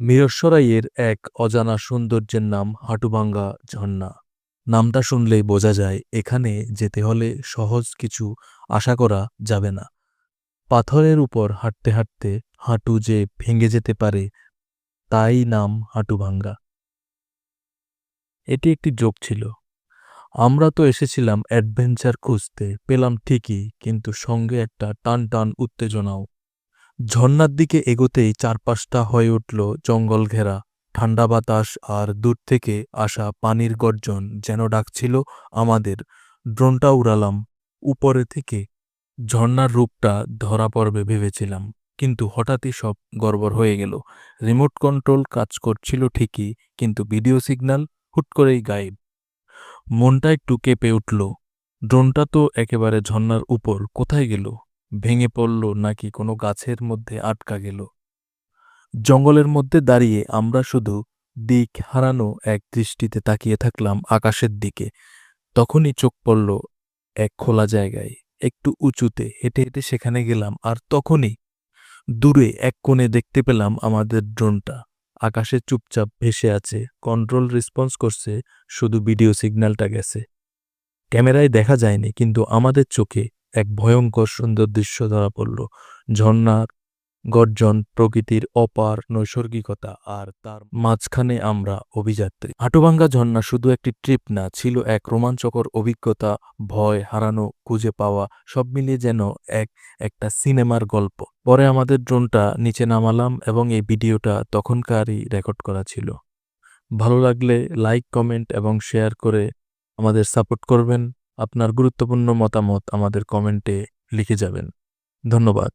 মিরসরাইয়ের এক অজানা সৌন্দর্যের নাম হাটুভাঙ্গা ঝর্ণা। নামটা শুনলেই বোঝা যায়, এখানে যেতে হলে সহজ কিছু আশা করা যাবে না। পাথরের উপর হাঁটতে হাঁটতে হাঁটু যে ভেঙে যেতে পারে, তাই নাম হাটুভাঙ্গা এটি একটি জোক ছিল। আমরা তো এসেছিলাম অ্যাডভেঞ্চার খুঁজতে, পেলাম ঠিকই, কিন্তু সঙ্গে একটা টান টান উত্তেজনাও। ঝর্ণার দিকে এগোতেই চারপাশটা হয়ে উঠল জঙ্গল ঘেরা। ঠান্ডা বাতাস আর দূর থেকে আসা পানির গর্জন যেন ডাকছিল আমাদের। ড্রোনটা উড়ালাম। উপরে থেকে ঝর্ণার রূপটা ধরা পড়বে ভেবেছিলাম। কিন্তু হঠাৎই সব গড়বড় হয়ে গেল। রিমোট কন্ট্রোল কাজ করছিল ঠিকই, কিন্তু ভিডিও সিগন্যাল হুট করেই গায়েব। মনটা একটু কেঁপে উঠল। ড্রোনটা তো একেবারে ঝর্ণার উপর কোথায় গেল? ভেঙে পড়ল নাকি কোনো গাছের মধ্যে আটকা গেল। জঙ্গলের মধ্যে দাঁড়িয়ে আমরা শুধু দিক হারানো এক দৃষ্টিতে তাকিয়ে থাকলাম আকাশের দিকে। তখনই চোখ পড়ল এক খোলা জায়গায়, একটু উঁচুতে, হেঁটে হেঁটে সেখানে গেলাম আর তখনই দূরে এক কোণে দেখতে পেলাম আমাদের ড্রোনটা। আকাশে চুপচাপ ভেসে আছে, কন্ট্রোল রেসপন্স করছে, শুধু ভিডিও সিগন্যালটা গেছে। ক্যামেরায় দেখা যায়নি, কিন্তু আমাদের চোখে এক ভয়ঙ্কর সুন্দর দৃশ্য ধরা পড়ল। ঝর্ণার গর্জন, প্রকৃতির অপার নৈসর্গিকতা আর তার মাঝখানে আমরা অভিযাত্রী। হাটুভাঙ্গা ঝর্ণা শুধু একটি ট্রিপ না, ছিল এক রোমাঞ্চকর অভিজ্ঞতা, ভয় হারানো, খুঁজে পাওয়া, সব মিলিয়ে যেন এক, একটা সিনেমার গল্প। পরে আমাদের ড্রোনটা নিচে নামালাম এবং এই ভিডিওটা তখনকারই রেকর্ড করা ছিল। ভালো লাগলে লাইক, কমেন্ট এবং শেয়ার করে আমাদের সাপোর্ট করবেন। আপনার গুরুত্বপূর্ণ মতামত আমাদের কমেন্টে লিখে যাবেন। ধন্যবাদ।